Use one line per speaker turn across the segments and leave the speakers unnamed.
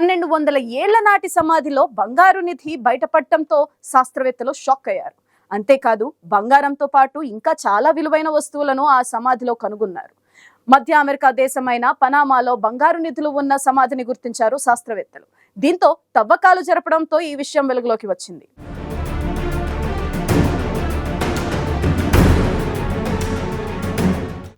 పన్నెండు వందల ఏళ్ళ నాటి సమాధిలో బంగారు నిధి బయటపడటంతో శాస్త్రవేత్తలు షాక్ అయ్యారు. అంతేకాదు బంగారంతో పాటు ఇంకా చాలా విలువైన వస్తువులను ఆ సమాధిలో కనుగొన్నారు. మధ్య అమెరికా దేశమైన పనామాలో బంగారు నిధులు ఉన్న సమాధిని గుర్తించారు శాస్త్రవేత్తలు. దీంతో తవ్వకాలు జరపడంతో ఈ విషయం వెలుగులోకి వచ్చింది.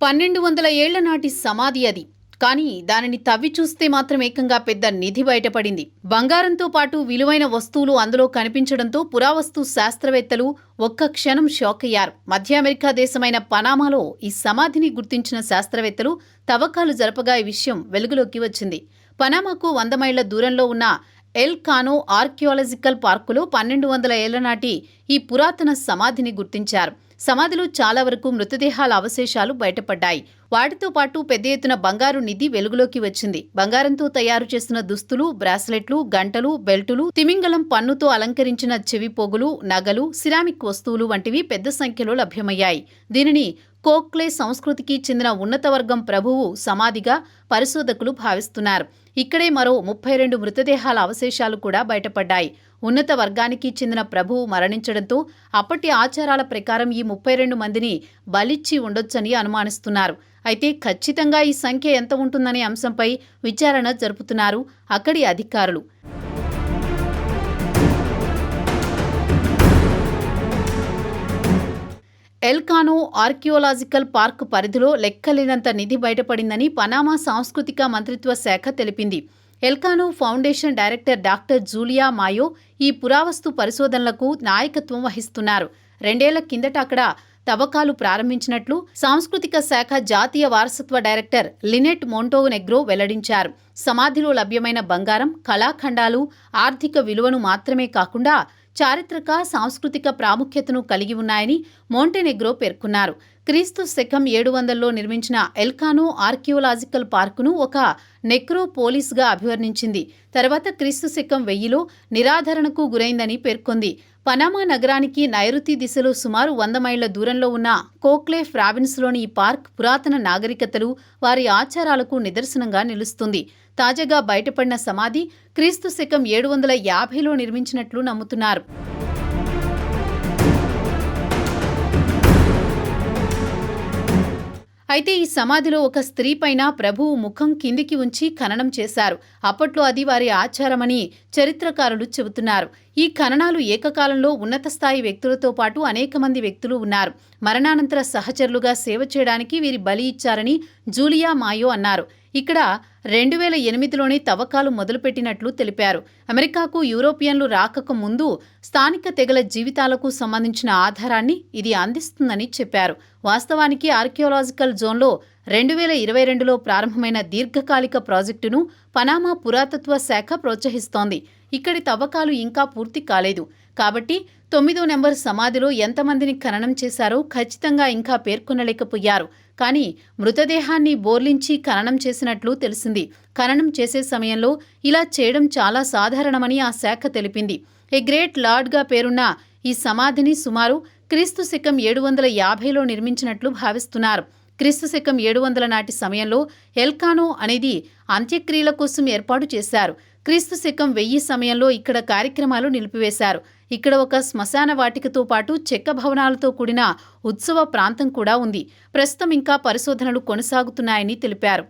పన్నెండు వందల ఏళ్ళ నాటి సమాధి అది. కానీ దానిని తవ్వి చూస్తే మాత్రం ఏకంగా పెద్ద నిధి బయటపడింది. బంగారంతో పాటు విలువైన వస్తువులు అందులో కనిపించడంతో పురావస్తు శాస్త్రవేత్తలు ఒక్క క్షణం షాక్ అయ్యారు. మధ్య అమెరికా దేశమైన పనామాలో ఈ సమాధిని గుర్తించిన శాస్త్రవేత్తలు తవ్వకాలు జరపగా ఈ విషయం వెలుగులోకి వచ్చింది. పనామాకు వంద మైళ్ళ దూరంలో ఉన్న ఎల్ కానో ఆర్కియాలజికల్ పార్కులో పన్నెండు వందల ఏళ్ళ నాటి ఈ పురాతన సమాధిని గుర్తించారు. సమాధిలో చాలా వరకు మృతదేహాల అవశేషాలు బయటపడ్డాయి. వాటితో పాటు పెద్ద ఎత్తున బంగారు నిధి వెలుగులోకి వచ్చింది. బంగారంతో తయారు చేసిన దుస్తులు బ్రాస్లెట్లు గంటలు బెల్టులు తిమింగలం పన్నుతో అలంకరించిన చెవి పోగులు నగలు సిరామిక్ వస్తువులు వంటివి పెద్ద సంఖ్యలో లభ్యమయ్యాయి. దీనిని కోక్లే సంస్కృతికి చెందిన ఉన్నత వర్గం ప్రభువు సమాధిగా పరిశోధకులు భావిస్తున్నారు. ఇక్కడే మరో ముప్పై రెండు మృతదేహాల అవశేషాలు కూడా బయటపడ్డాయి. ఉన్నత వర్గానికి చెందిన ప్రభువు మరణించడంతో అప్పటి ఆచారాల ప్రకారం ఈ ముప్పై రెండు మందిని బలిచ్చి ఉండొచ్చని అనుమానిస్తున్నారు. అయితే ఖచ్చితంగా ఈ సంఖ్య ఎంత ఉంటుందనే అంశంపై విచారణ జరుపుతున్నారు అక్కడి అధికారులు. ఎల్కానో ఆర్కియోలాజికల్ పార్క్ పరిధిలో లెక్కలేనంత నిధి బయటపడిందని పనామా సాంస్కృతిక మంత్రిత్వ శాఖ తెలిపింది. Elcano Foundation director doctor Julia Mayo ఈ పురావస్తు పరిశోధనలకు నాయకత్వం వహిస్తున్నారు. రెండేళ్ళ కిందట అక్కడ తవ్వకాలు ప్రారంభించినట్లు సాంస్కృతిక శాఖ జాతీయ వారసత్వ డైరెక్టర్ లినెట్ మోంటోనెగ్రో వెల్లడించారు. సమాధిలో లభ్యమైన బంగారం కళాఖండాలు ఆర్థిక విలువను మాత్రమే కాకుండా చారిత్రక సాంస్కృతిక ప్రాముఖ్యతను కలిగి ఉన్నాయని మోంటెనెగ్రో పేర్కొన్నారు. క్రీస్తు శకం ఏడు వందల్లో నిర్మించిన ఎల్కానో ఆర్కియోలాజికల్ పార్కును ఒక నెక్రోపోలిస్గా అభివర్ణించింది. తర్వాత క్రీస్తు శకం వెయ్యిలో నిరాధరణకు గురైందని పేర్కొంది. పనామా నగరానికి నైరుతి దిశలో సుమారు వంద మైళ్ళ దూరంలో ఉన్న కోక్లే ప్రావిన్స్లోని ఈ పార్క్ పురాతన నాగరికతలు వారి ఆచారాలకు నిదర్శనంగా నిలుస్తుంది. తాజాగా బయటపడిన సమాధి క్రీస్తు శకం ఏడు వందల యాభైలో నిర్మించినట్లు నమ్ముతున్నారు. అయితే ఈ సమాధిలో ఒక స్త్రీ పైన ప్రభువు ముఖం కిందికి ఉంచి ఖననం చేశారు. అప్పట్లో అది వారి ఆచారమని చరిత్రకారులు చెబుతున్నారు. ఈ ఖననాలు ఏకకాలంలో ఉన్నత స్థాయి వ్యక్తులతో పాటు అనేక మంది వ్యక్తులు ఉన్నారు. మరణానంతర సహచరులుగా సేవ చేయడానికి వీరి బలి ఇచ్చారని జూలియా మాయో అన్నారు. ఇక్కడ రెండు వేల ఎనిమిదిలోనే తవ్వకాలు మొదలుపెట్టినట్లు తెలిపారు. అమెరికాకు యూరోపియన్లు రాకకు ముందు స్థానిక తెగల జీవితాలకు సంబంధించిన ఆధారాన్ని ఇది అందిస్తుందని చెప్పారు. వాస్తవానికి ఆర్కియోలాజికల్ జోన్లో రెండు వేల ఇరవై రెండులో ప్రారంభమైన దీర్ఘకాలిక ప్రాజెక్టును పనామా పురాతత్వ శాఖ ప్రోత్సహిస్తోంది. ఇక్కడి తవ్వకాలు ఇంకా పూర్తి కాలేదు. కాబట్టి తొమ్మిదో నెంబర్ సమాధిలో ఎంతమందిని ఖననం చేశారో ఖచ్చితంగా ఇంకా పేర్కొనలేకపోయారు. కానీ మృతదేహాన్ని బోర్లించి ఖననం చేసినట్లు తెలిసింది. ఖననం చేసే సమయంలో ఇలా చేయడం చాలా సాధారణమని ఆ శాఖ తెలిపింది. ఏ గ్రేట్ లార్డ్గా పేరున్న ఈ సమాధిని సుమారు క్రీస్తు శకం ఏడు వందల యాభైలో నిర్మించినట్లు భావిస్తున్నారు. క్రీస్తు శకం ఏడు వందల నాటి సమయంలో ఎల్కానో అనేది అంత్యక్రియల కోసం ఏర్పాటు చేశారు. క్రీస్తు శకం వెయ్యి సమయంలో ఇక్కడ కార్యక్రమాలు నిలిపివేశారు. ఇక్కడ ఒక శ్మశాన వాటికతో పాటు చెక్క భవనాలతో కూడిన ఉత్సవ ప్రాంతం కూడా ఉంది. ప్రస్తుతం ఇంకా పరిశోధనలు కొనసాగుతున్నాయని తెలిపారు.